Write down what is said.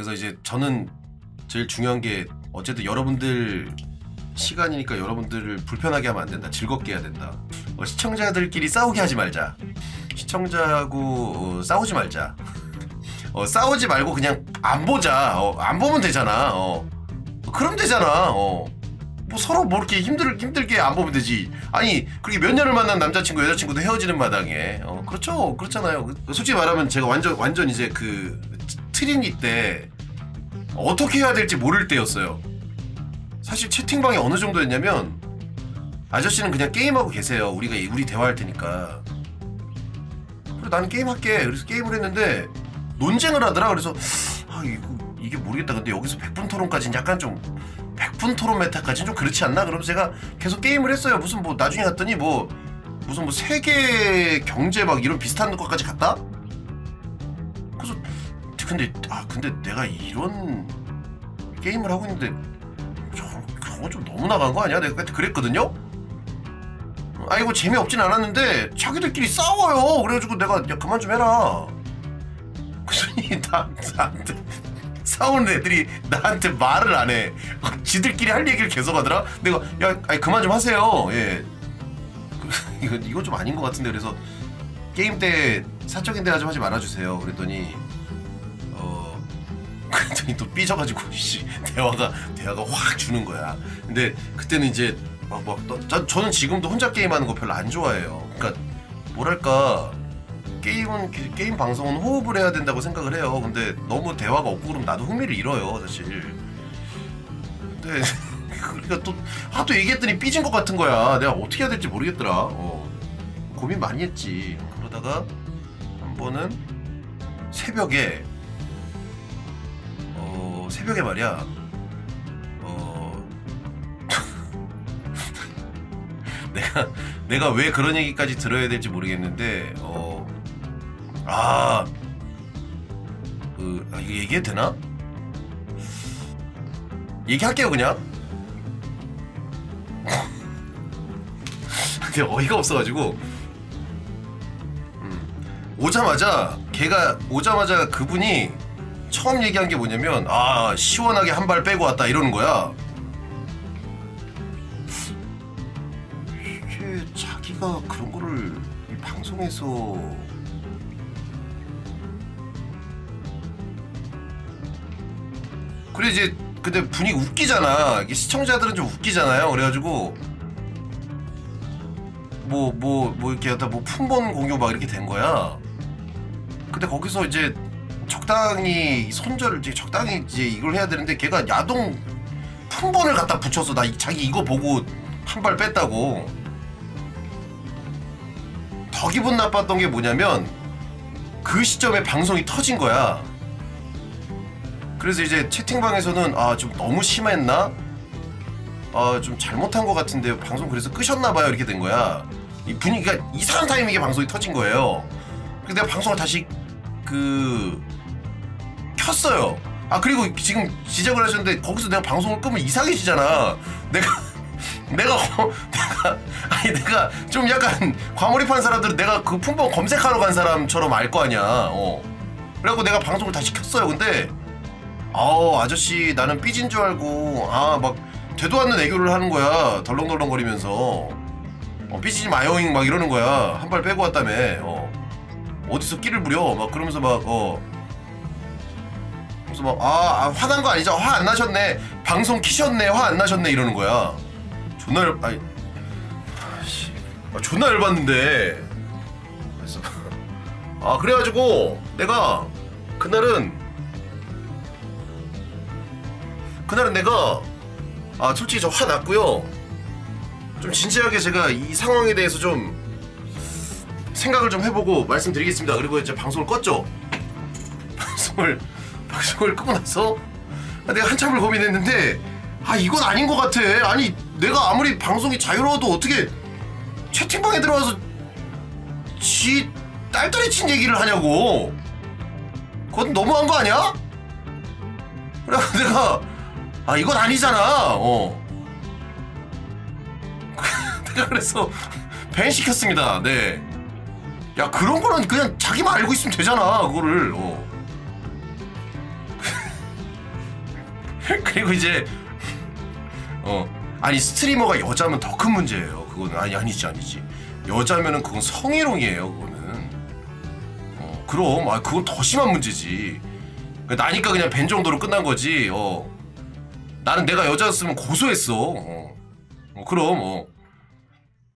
그래서 이제 저는 제일 중요한 게 어쨌든 여러분들 시간이니까 여러분들을 불편하게 하면 안 된다. 즐겁게 해야 된다. 어, 시청자들끼리 싸우게 하지 말자. 시청자하고 어, 싸우지 말자. 어, 싸우지 말고 그냥 안 보자. 어, 안 보면 되잖아. 어. 그럼 되잖아. 어. 뭐 서로 뭐 이렇게 힘들 힘들게 안 보면 되지. 아니 그렇게 몇 년을 만난 남자친구 여자친구도 헤어지는 마당에. 어 그렇죠 그렇잖아요. 솔직히 말하면 제가 완전 완전 이제 그 트리니 때 어떻게 해야 될지 모를 때였어요. 사실 채팅방이 어느 정도였냐면 아저씨는 그냥 게임하고 계세요. 우리가 우리 대화할 테니까. 그래 나는 게임 할게. 그래서 게임을 했는데 논쟁을 하더라. 그래서 아 이거 이게 모르겠다. 근데 여기서 100분 토론까지는 약간 좀 100분 토론 메타까지는 좀 그렇지 않나? 그러면 제가 계속 게임을 했어요. 무슨 뭐 나중에 갔더니 뭐 무슨 뭐 세계 경제 막 이런 비슷한 것까지 갔다? 근데 아 근데 내가 이런 게임을 하고 있는데 저 저거 좀 너무 나간 거 아니야? 내가 그때 그랬거든요. 아이고 재미없진 않았는데 자기들끼리 싸워요. 그래가지고 내가 야 그만 좀 해라. 그러니 나 나한테 싸우는 애들이 나한테 말을 안 해. 지들끼리 할 얘기를 계속 하더라. 내가 야 아니 그만 좀 하세요. 예. 이거 이거 좀 아닌 것 같은데 그래서 게임 때 사적인 대화 좀 하지 말아주세요. 그랬더니 어 그랬더니 또 삐져가지고 씨 대화가 대화가 확 주는 거야. 근데 그때는 이제 막막 저, 저는 지금도 혼자 게임하는 거 별로 안 좋아해요. 그러니까 뭐랄까 게임은 게- 게임 방송은 호흡을 해야 된다고 생각을 해요. 근데 너무 대화가 없고 그러면 나도 흥미를 잃어요, 사실. 근데 그러니까 또 하도 얘기했더니 삐진 것 같은 거야. 내가 어떻게 해야 될지 모르겠더라. 어. 고민 많이 했지. 그러다가 한 번은 새벽에 어 새벽에 말이야. 어 내가 내가 왜 그런 얘기까지 들어야 될지 모르겠는데 어 아, 그, 아, 이거 얘기해도 되나? 얘기할게요, 그냥. 근데 어이가 없어가지고. 음, 오자마자, 걔가, 오자마자 그분이 처음 얘기한 게 뭐냐면, 아, 시원하게 한 발 빼고 왔다, 이러는 거야. 이게 자기가 그런 거를 이 방송에서 그래 이제 근데 분위기 웃기잖아. 이게 시청자들은 좀 웃기잖아요. 그래가지고 뭐뭐 뭐 이렇게 하다 뭐 품번 공유 막 이렇게 된 거야. 근데 거기서 이제 적당히 손절을 이제 적당히 이제 이걸 해야 되는데 걔가 야동 품번을 갖다 붙여서 나 이- 자기 이거 보고 한 발 뺐다고. 더 기분 나빴던 게 뭐냐면 그 시점에 방송이 터진 거야. 그래서 이제 채팅방에서는 아 좀 너무 심했나? 아 좀 잘못한 것 같은데 방송 그래서 끄셨나 봐요 이렇게 된 거야. 이 분위기가 이상한 타이밍에 방송이 터진 거예요. 그래서 내가 방송을 다시 그 켰어요. 아 그리고 지금 지적을 하셨는데 거기서 내가 방송을 끄면 이상해지잖아. 내가 내가 어, 내가 아니 내가 좀 약간 과몰입한 사람들은 내가 그 품번 검색하러 간 사람처럼 알 거 아니야. 어. 그래갖고 내가 방송을 다시 켰어요. 근데 아우 아저씨 나는 삐진 줄 알고 아 막 되도 않는 애교를 하는 거야 덜렁덜렁거리면서 어, 삐지지 마요잉 막 이러는 거야 한 발 빼고 왔다며 어. 어디서 끼를 부려 막 그러면서 막 어 그래서 막 아, 아 화난 거 아니죠? 화 안 나셨네. 방송 키셨네. 화 안 나셨네. 이러는 거야. 존나 열 아니 아씨. 아, 존나 열받는데. 그래서 아 그래가지고 내가 그날은 그날은 내가 아 솔직히 저 화 났고요. 좀 진지하게 제가 이 상황에 대해서 좀 생각을 좀 해보고 말씀드리겠습니다. 그리고 이제 방송을 껐죠. 방송을 방송을 끄고 나서 아, 내가 한참을 고민했는데 아 이건 아닌 것 같아. 아니 내가 아무리 방송이 자유로워도 어떻게 채팅방에 들어와서 지 딸딸이 친 얘기를 하냐고. 그건 너무한 거 아니야? 그래 내가 아 이건 아니잖아. 어. 내가 그래서 밴 시켰습니다. 네. 야 그런 거는 그냥 자기만 알고 있으면 되잖아. 그거를. 어. 그리고 이제 어 아니 스트리머가 여자면 더 큰 문제예요. 그거는 아니 아니지 아니지. 여자면은 그건 성희롱이에요. 그거는. 어 그럼 아 그건 더 심한 문제지. 그러니까 나니까 그냥 벤 정도로 끝난 거지. 어 나는 내가 여자였으면 고소했어. 어, 어 그럼 어